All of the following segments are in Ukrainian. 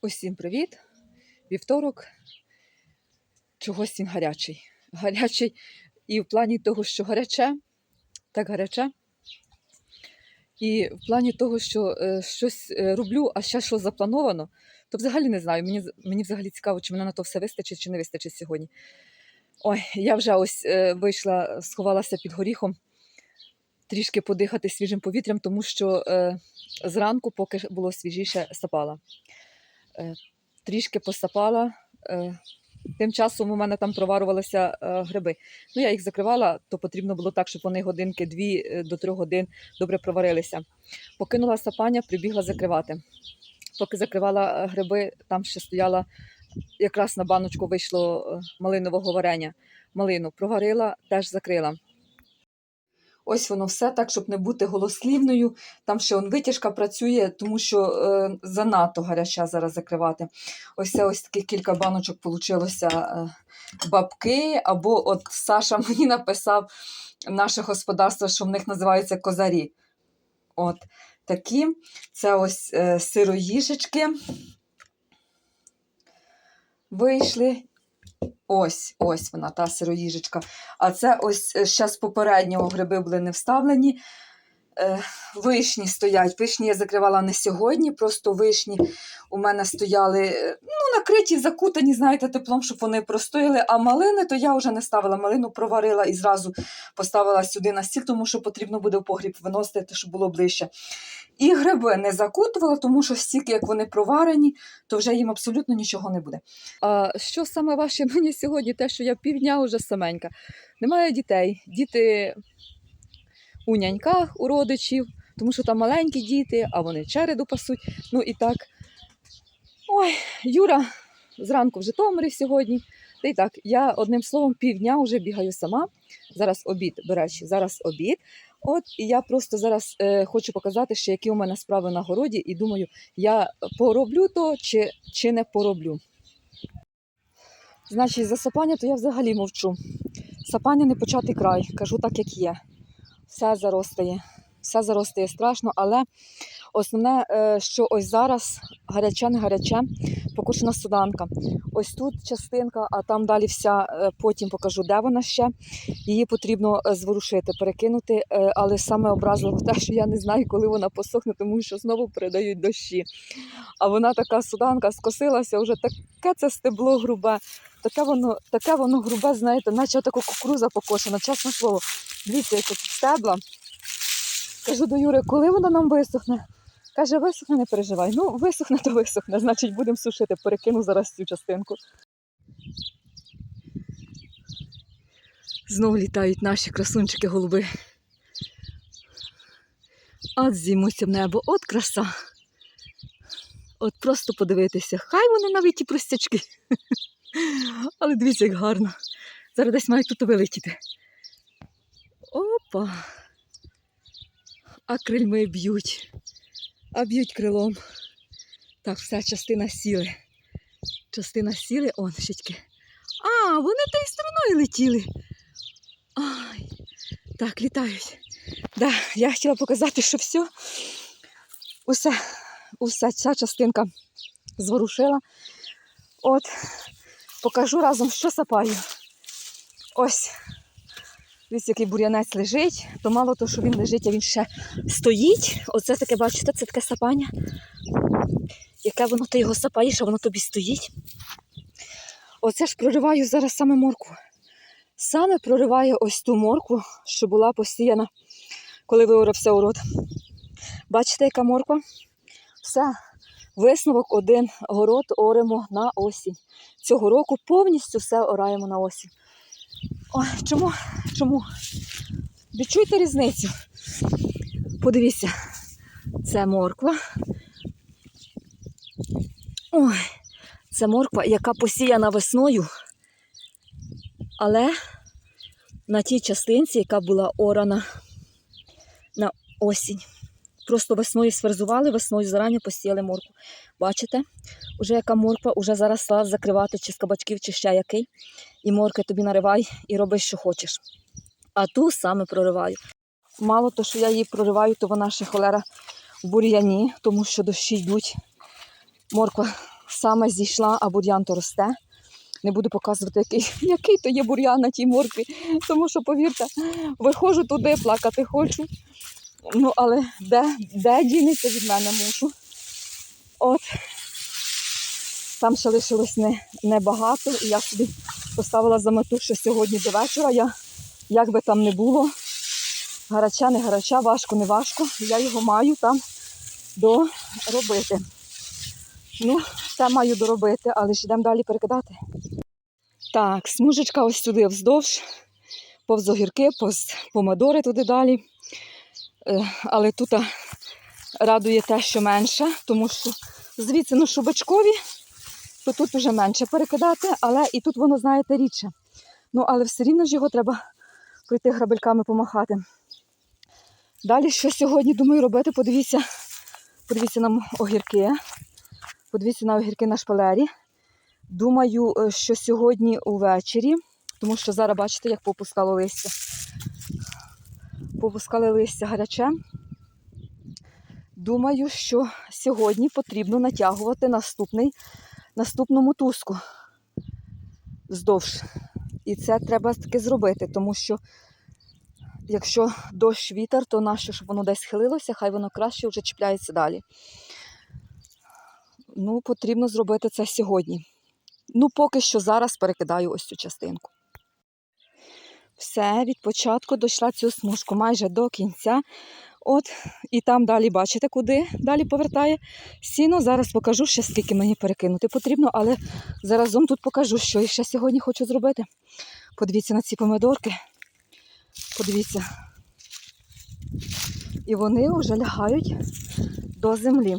Усім привіт! Вівторок. Чогось він гарячий. Гарячий і в плані того, що гаряче, так гаряче. І в плані того, що е, щось е, роблю, а ще що заплановано, то взагалі не знаю. Мені, мені взагалі цікаво, чи мене на то все вистачить, чи не вистачить сьогодні. Ой, я вже ось е, вийшла, сховалася під горіхом, трішки подихати свіжим повітрям, тому що е, зранку, поки було свіжіше, сапала. Е, трішки посапала. е, Тим часом у мене там проварувалися е, гриби. Ну, я їх закривала, то потрібно було так, щоб вони годинки дві до трьох годин добре проварилися. Покинула сапання, прибігла закривати. Поки закривала гриби, там ще стояла, якраз на баночку вийшло малинового варення. Малину проварила, теж закрила. Ось воно все так, щоб не бути голослівною. Там ще он витяжка працює, тому що е, занадто гаряча зараз закривати. Ось це ось таких кілька баночок получилося е, бабки. Або от Саша мені написав наше господарство, що в них називаються козарі. От такі. Це ось е, сироїжечки вийшли. Ось, ось вона, та сироїжечка. А це ось ще з попереднього гриби були не вставлені. Е, вишні стоять. Вишні я закривала не сьогодні, просто вишні у мене стояли е, ну, накриті, закутані, знаєте, теплом, щоб вони простояли. А малини, то я вже не ставила. Малину проварила і зразу поставила сюди на стіл, тому що потрібно буде в погріб виносити, щоб було ближче. І гриби не закутувала, тому що стільки, як вони проварені, то вже їм абсолютно нічого не буде. А що саме важче мені сьогодні? Те, що я півдня вже саменька. Немає дітей. Діти у няньках, у родичів, тому що там маленькі діти, а вони череду пасуть. Ну і так. Ой, Юра зранку в Житомирі сьогодні. Та й так, я одним словом півдня вже бігаю сама. Зараз обід, до речі, зараз обід. От і я просто зараз е, хочу показати, що які у мене справи на городі, і думаю, я пороблю то чи, чи не пороблю. Значить, за сапання то я взагалі мовчу. Сапання не початий край, кажу так, як є. Все заростає, все заростає страшно, але основне, е, що ось зараз гаряче, не гаряче, покушена суданка. Ось тут частинка, а там далі вся, е, потім покажу, де вона ще. Її потрібно е, зворушити, перекинути, але саме образливо те, що я не знаю, коли вона посохне, тому що знову передають дощі. А вона така суданка скосилася, вже таке це стебло грубе, таке воно, таке воно грубе, знаєте, наче така кукуруза покошена, чесне слово. Дивіться, яке тут стебла. Кажу до Юри, коли вона нам висохне? Каже, висохне, не переживай. Ну, висохне, то висохне, значить будемо сушити. Перекину зараз цю частинку. Знову літають наші красунчики голуби. От зіймуться в небо, от краса. От просто подивитися. Хай вони навіть і простячки. Але дивіться, як гарно. Зараз десь мають тут вилетіти. Опа. А крильми б'ють. А б'ють крилом. Так, все, частина сіли. Частина сіли, он щечки. А, вони тою стороною летіли. Ай. Так, літають. Да, я хотіла показати, що все. Усе, усе, ця частинка зворушила. От, покажу разом, що сапаю. Ось. Дивіться, який бур'янець лежить, то мало того, що він лежить, а він ще стоїть. Оце таке, бачите, це таке сапання. Яке воно ти його сапаєш, а воно тобі стоїть. Оце ж прориваю зараз саме морку. Саме прориваю ось ту морку, що була посіяна, коли виорався урод. Бачите, яка морква? Все, висновок один город оремо на осінь. Цього року повністю все ораємо на осінь. Ой, чому? Чому? Відчуйте різницю. Подивіться, це морква. Ой, це морква, яка посіяна весною, але на тій частинці, яка була орана на осінь. Просто весною сферзували, весною зарані посіяли моркву. Бачите? Уже яка морква, уже зараз стала закривати чи з кабачків, чи ще який. І морки тобі наривай і роби, що хочеш. А ту саме прориваю. Мало то, що я її прориваю, то вона ще холера в бур'яні, тому що дощі йдуть. Морква саме зійшла, а бур'ян то росте. Не буду показувати, який, який то є бур'ян на тій моркві, тому що, повірте, виходжу туди, плакати хочу. Ну, але де, де дінеться від мене мушу. От. Там ще лишилось не, небагато, і я собі поставила за мету, що сьогодні до вечора я, як би там не було, гарача, не гарача, важко, не важко, я його маю там доробити. Ну, це маю доробити, але ж йдемо далі перекидати. Так, смужечка ось сюди вздовж, повз огірки, повз помидори туди далі. Е, Але тут радує те, що менше, тому що звідси ну, шубачкові, то тут вже менше перекидати, але і тут воно, знаєте, рідше. Ну, але все рівно ж його треба пройти грабельками помахати. Далі, що сьогодні думаю робити, подивіться, подивіться на м- огірки. Подивіться на огірки на шпалері. Думаю, е, що сьогодні увечері, тому що зараз бачите, як попускало листя. Попускали листя гаряче. Думаю, що сьогодні потрібно натягувати наступний, наступну мотузку вздовж. І це треба таки зробити, тому що якщо дощ вітер, то нащо, щоб воно десь схилилося, хай воно краще вже чіпляється далі. Ну, потрібно зробити це сьогодні. Ну, поки що зараз перекидаю ось цю частинку. Все, від початку дійшла цю смужку майже до кінця. От, і там далі бачите, куди далі повертає сіно. Зараз покажу ще скільки мені перекинути потрібно, але заразом тут покажу, що я ще сьогодні хочу зробити. Подивіться на ці помидорки. Подивіться. І вони вже лягають до землі.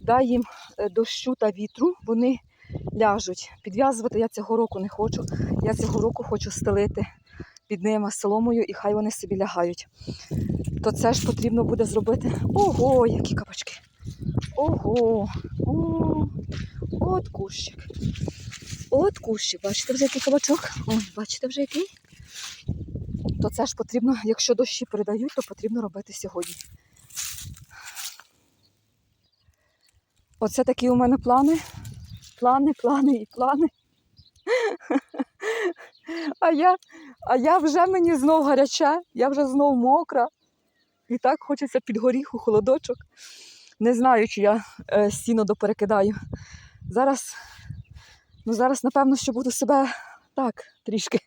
Дай їм е, дощу та вітру, вони ляжуть. Підв'язувати я цього року не хочу. Я цього року хочу стелити під ними соломою і хай вони собі лягають. То це ж потрібно буде зробити. Ого, які кабачки! Ого! О, от кущик. От кущик. Бачите вже який кабачок? Ой, бачите вже який? То це ж потрібно, якщо дощі передають, то потрібно робити сьогодні. Оце такі у мене плани. Плани, плани і плани. А я, а я вже мені знов гаряча, я вже знов мокра. І так хочеться під горіху, холодочок. Не знаю, чи я е, сіно доперекидаю. Зараз, ну зараз, напевно, що буду себе так, трішки.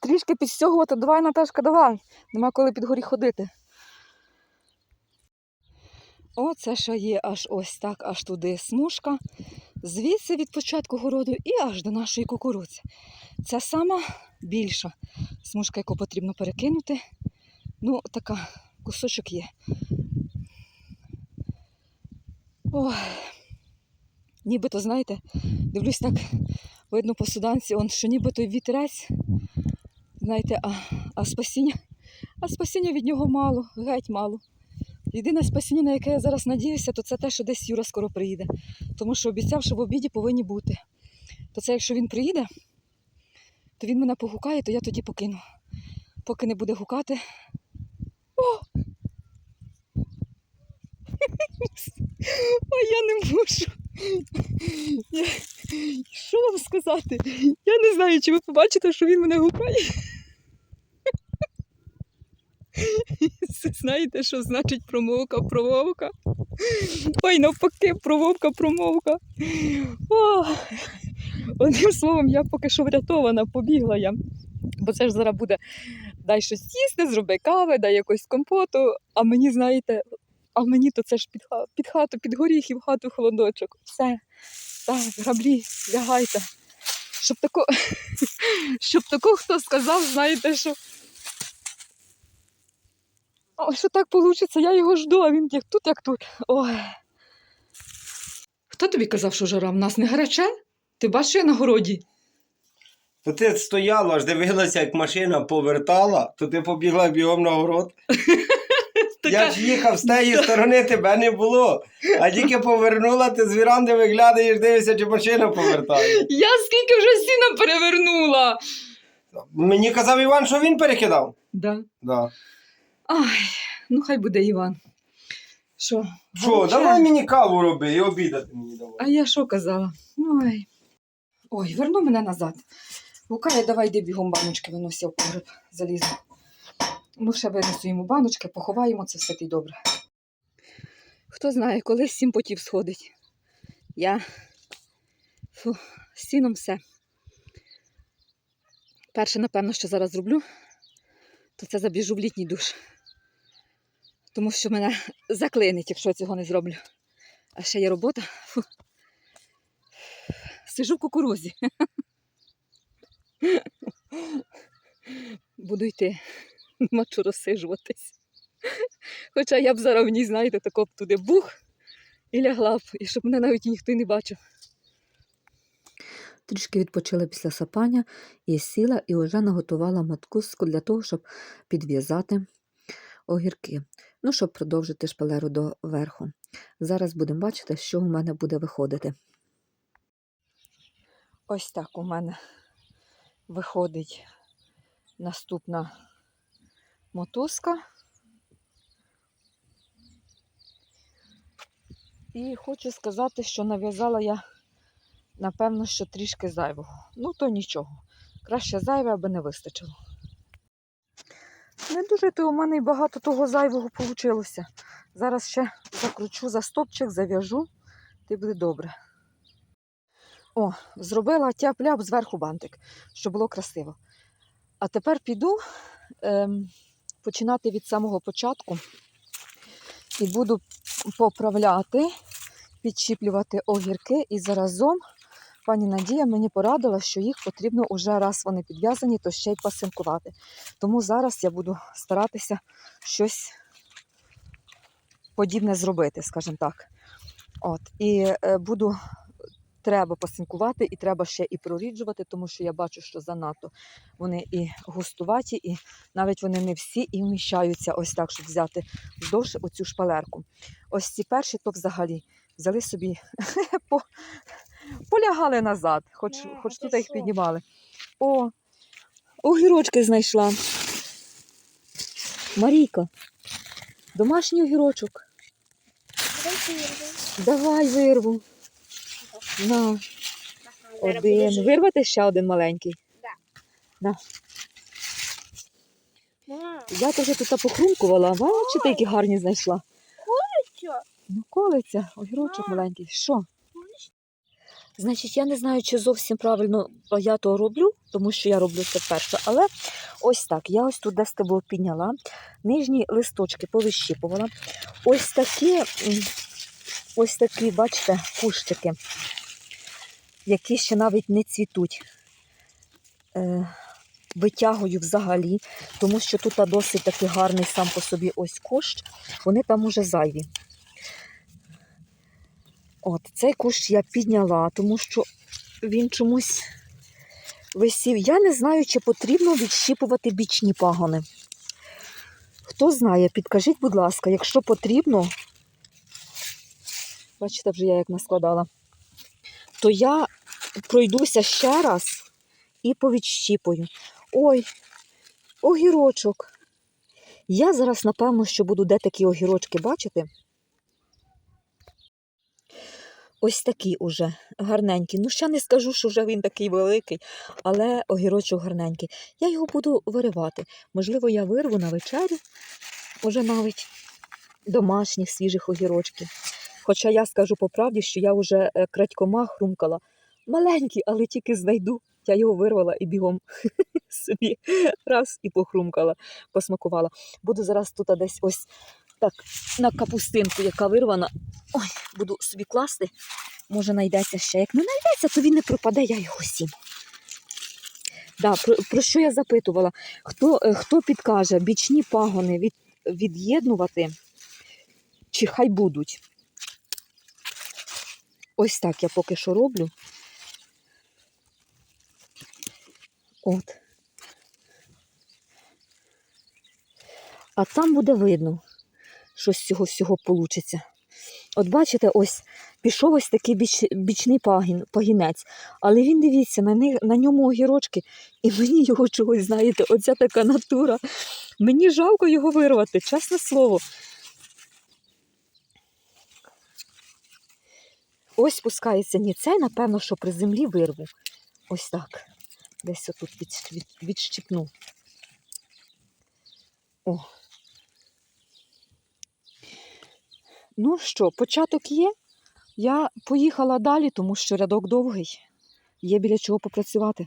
Трішки підстягувати. Давай, Наташка, давай. Нема коли під горіх ходити. О, це ще є аж ось так, аж туди смужка. Звідси від початку городу і аж до нашої кукурудзи. Це сама більша смужка, яку потрібно перекинути. Ну, така кусочок є. Ой. Нібито, знаєте, дивлюсь так, видно по суданці, он, що нібито вітерець, знаєте, а, а спасіння, а спасіння від нього мало, геть мало. Єдине спасіння, на яке я зараз надіюся, то це те, що десь Юра скоро приїде. Тому що обіцяв, що в обіді повинні бути. То це якщо він приїде, то він мене погукає, то я тоді покину. Поки не буде гукати. О! А я не можу. Я... Що вам сказати? Я не знаю, чи ви побачите, що він мене гукає. Знаєте, що значить промовка, промовка. Ой, навпаки, промовка, промовка. О, одним словом, я поки що врятована, побігла я. Бо це ж зараз буде дай щось їсти, зроби кави, дай якось компоту, а мені, знаєте, а мені то це ж під, під хату, під горіх і в хату холодочок. Все. Так, граблі, лягайте. Щоб тако, щоб тако хто сказав, знаєте, що Ой, що так вийде, я його жду, а він як тут, як тут. Ой. Хто тобі казав, що жара в нас не гаряче? Ти бачиш, я на городі. То ти стояла, аж дивилася, як машина повертала, то ти побігла бігом на город. Я ж їхав з тієї сторони, тебе не було. А тільки повернула, ти з віранди виглядаєш, дивишся, чи машина повертає. Я скільки вже сіна перевернула. Мені казав Іван, що він перекидав. Да. Да. Ай, ну хай буде Іван. Що? Що, гаряче? давай мені каву роби і обідати мені давай. А я що казала? Ой. Ой, верну мене назад. Лукає, давай йди бігом баночки виносив в погреб залізу. Ми ще винесу йому баночки, поховаємо це все ти добре. Хто знає, коли сім потів сходить. Я Фу, з сіном все. Перше, напевно, що зараз зроблю, то це забіжу в літній душ. Тому що мене заклинить, якщо я цього не зроблю. А ще є робота. Фу. Сижу в кукурузі. Буду йти. Нема розсижуватись. Хоча я б зараз в ній, знаєте, тако б туди бух і лягла б, і щоб мене навіть ніхто не бачив. Трішки відпочила після сапання і сіла і вже наготувала мотузку для того, щоб підв'язати огірки. Ну, щоб продовжити шпалеру до верху. Зараз будемо бачити, що у мене буде виходити. Ось так у мене виходить наступна мотузка. І хочу сказати, що нав'язала я, напевно, що трішки зайвого. Ну, то нічого. Краще зайве, аби не вистачило. Не дуже то у мене багато того зайвого вийшло. Зараз ще закручу за стопчик, зав'яжу, і буде добре. О, зробила тяп-ляп зверху бантик, щоб було красиво. А тепер піду ем, починати від самого початку і буду поправляти, підчіплювати огірки і заразом пані Надія мені порадила, що їх потрібно уже раз вони підв'язані, то ще й пасинкувати. Тому зараз я буду старатися щось подібне зробити, скажімо так. От, і е, буду треба пасинкувати і треба ще і проріджувати, тому що я бачу, що занадто вони і густуваті, і навіть вони не всі і вміщаються ось так, щоб взяти вздовж оцю шпалерку. Ось ці перші, то взагалі взяли собі, по, полягали назад, хоч, Ну, хоч тут їх піднімали. О, огірочки знайшла. Марійка, домашній огірочок. Давай вирву. На. Один. Вирвати ще один маленький. Я теж тут похрумкувала, бачите, які гарні знайшла. Ну, колиться, огірочок маленький. Що? Значить, я не знаю, чи зовсім правильно я то роблю, тому що я роблю це вперше. Але ось так. Я ось тут де стебло підняла, нижні листочки повищіпувала. Ось такі, ось такі, бачите, кущики, які ще навіть не цвітуть. Е, витягую взагалі, тому що тут досить такий гарний сам по собі ось кущ, вони там уже зайві. От, цей кущ я підняла, тому що він чомусь висів. Я не знаю, чи потрібно відщіпувати бічні пагони. Хто знає, підкажіть, будь ласка, якщо потрібно, бачите, вже я як наскладала, то я пройдуся ще раз і повідщіпую. Ой, огірочок. Я зараз, напевно, що буду де такі огірочки бачити. Ось такі уже гарненькі. Ну, ще не скажу, що вже він такий великий, але огірочок гарненький. Я його буду виривати. Можливо, я вирву на вечерю, уже навіть домашніх свіжих огірочків. Хоча я скажу по правді, що я вже е, крадькома хрумкала. Маленький, але тільки знайду. Я його вирвала і бігом собі раз і похрумкала, посмакувала. Буду зараз тут десь ось так на капустинку, яка вирвана. Ой, буду собі класти. Може, знайдеться ще. Як не знайдеться, то він не пропаде, я його сім. Да, про, про що я запитувала? Хто, е, хто підкаже бічні пагони від, від'єднувати, чи хай будуть? Ось так я поки що роблю. От. А там буде видно, що з цього всього вийде. От бачите, ось пішов ось такий біч, бічний пагін, пагінець, але він дивіться, на, них, на ньому огірочки, і мені його чогось, знаєте, оця така натура. Мені жалко його вирвати, чесне слово. ось спускається ні цей, напевно, що при землі вирву. Ось так. Десь отут від, від, відщипну. О. Ну що, початок є. Я поїхала далі, тому що рядок довгий. Є біля чого попрацювати.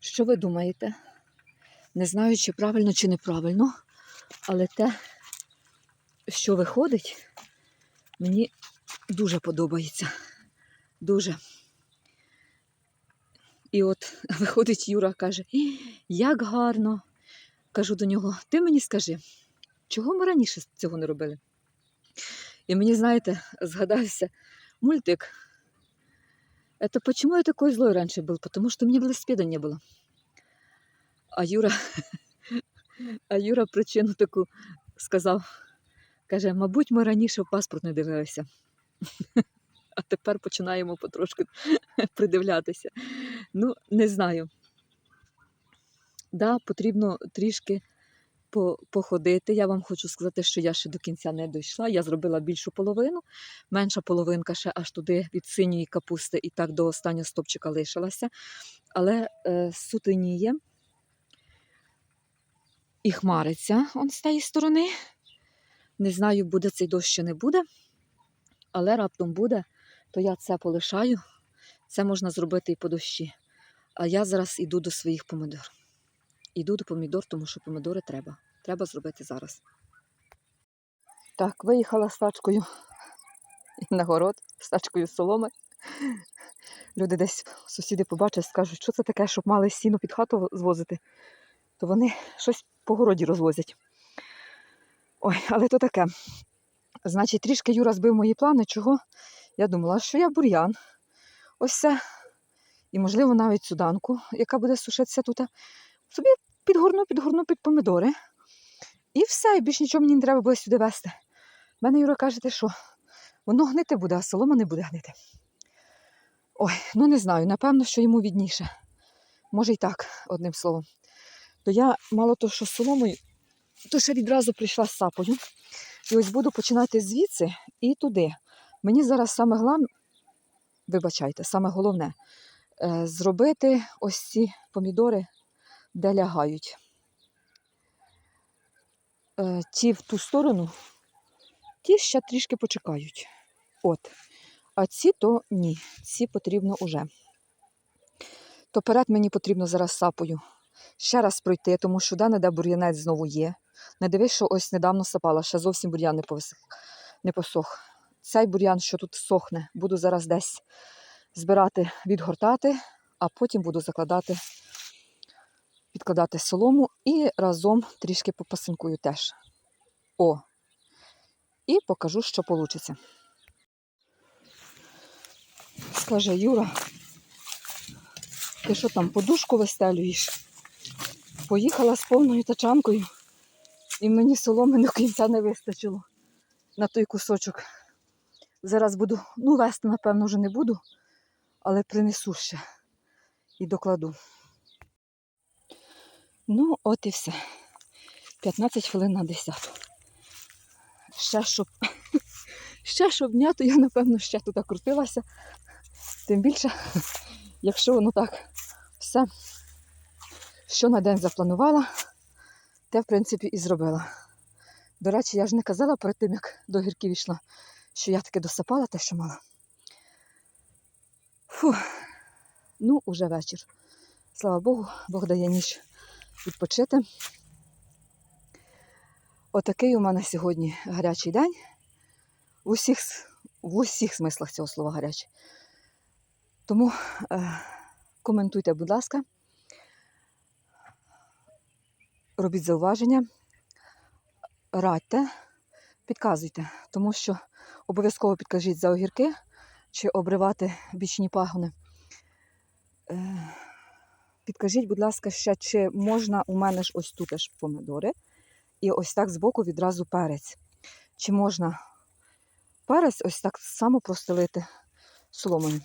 Що ви думаєте? Не знаю, чи правильно, чи неправильно, але те, що виходить, мені дуже подобається. Дуже. І от виходить Юра, каже: як гарно. Кажу до нього, ти мені скажи, чого ми раніше цього не робили? І мені, знаєте, згадався мультик. Это почему я такой злой раньше был? Потому что у меня велосипеда не было. А Юра, а Юра причину таку сказав. Каже, мабуть, ми раніше в паспорт не дивилися. А тепер починаємо потрошки придивлятися. Ну, не знаю. Да, потрібно трішки по- походити. Я вам хочу сказати, що я ще до кінця не дійшла. Я зробила більшу половину, менша половинка ще аж туди від синьої капусти і так до останнього стопчика лишилася. Але е, сутеніє і хмариться он з тієї сторони. Не знаю, буде цей дощ чи не буде, але раптом буде, то я це полишаю. Це можна зробити і по дощі. А я зараз іду до своїх помидор. Іду до помідор, тому що помідори треба. Треба зробити зараз. Так, виїхала з тачкою на город, з тачкою соломи. Люди десь сусіди побачать, скажуть, що це таке, щоб мали сіно під хату звозити. То вони щось по городі розвозять. Ой, але то таке. Значить, трішки Юра збив мої плани, чого я думала, що я бур'ян. Ось це. І, можливо, навіть суданку, яка буде сушитися тут. Собі підгорну, підгорну під помидори. І все, і більш нічого мені не треба буде сюди вести. В мене Юра каже, що, воно гнити буде, а солома не буде гнити. Ой, ну не знаю, напевно, що йому відніше. Може і так, одним словом. То я мало того, що соломою, то ще відразу прийшла з сапою. І ось буду починати звідси і туди. Мені зараз саме головне, вибачайте, саме головне е, зробити ось ці помідори, де лягають. Е, ті в ту сторону, ті ще трішки почекають. От. А ці то ні, ці потрібно уже. То перед мені потрібно зараз сапою ще раз пройти, тому що де-не-де бур'янець знову є. Не дивись, що ось недавно сапала, ще зовсім бур'ян не, не посох. Цей бур'ян, що тут сохне, буду зараз десь збирати, відгортати, а потім буду закладати, підкладати солому і разом трішки попасинкую теж. О! І покажу, що вийде. Скаже Юра, ти що там подушку вистелюєш? Поїхала з повною тачанкою, і мені соломи до кінця не вистачило на той кусочок. Зараз буду, ну, вести, напевно, вже не буду, але принесу ще і докладу. Ну, от і все. 15 хвилин на 10. Ще щоб, ще щоб дня, то я, напевно, ще туди крутилася. Тим більше, якщо воно так все, що на день запланувала, те, в принципі, і зробила. До речі, я ж не казала перед тим, як до гірків йшла, що я таки досипала те, що мала. Фу. Ну, уже вечір. Слава Богу, Бог дає ніч відпочити. Отакий у мене сьогодні гарячий день. В усіх, в усіх смислах цього слова гарячий. Тому е, коментуйте, будь ласка, робіть зауваження, радьте, підказуйте, тому що обов'язково підкажіть за огірки чи обривати бічні пагони. Е, Підкажіть, будь ласка, ще, чи можна у мене ж ось тут аж помидори, і ось так збоку відразу перець. Чи можна перець ось так само простелити соломою?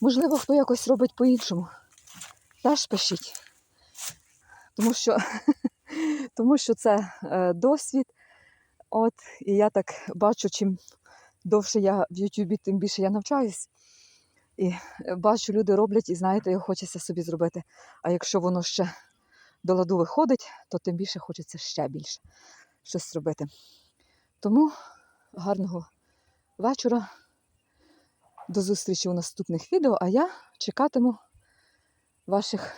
Можливо, хто якось робить по-іншому. Теж пишіть. Тому що, тому що це е, досвід. От, і я так бачу, чим довше я в Ютубі, тим більше я навчаюсь. І е, бачу, люди роблять, і знаєте, його хочеться собі зробити. А якщо воно ще до ладу виходить, то тим більше хочеться ще більше щось зробити. Тому гарного вечора. До зустрічі у наступних відео, а я чекатиму ваших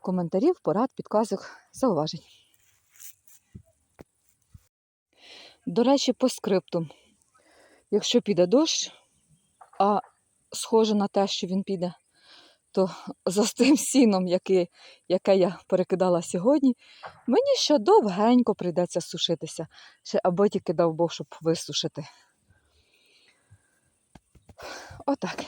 коментарів, порад, підказок, зауважень. До речі, по скрипту. Якщо піде дощ, а схоже на те, що він піде, то за тим сіном, яке, яке я перекидала сьогодні, мені ще довгенько прийдеться сушитися. Ще аби тільки дав Бог, щоб висушити. Отак.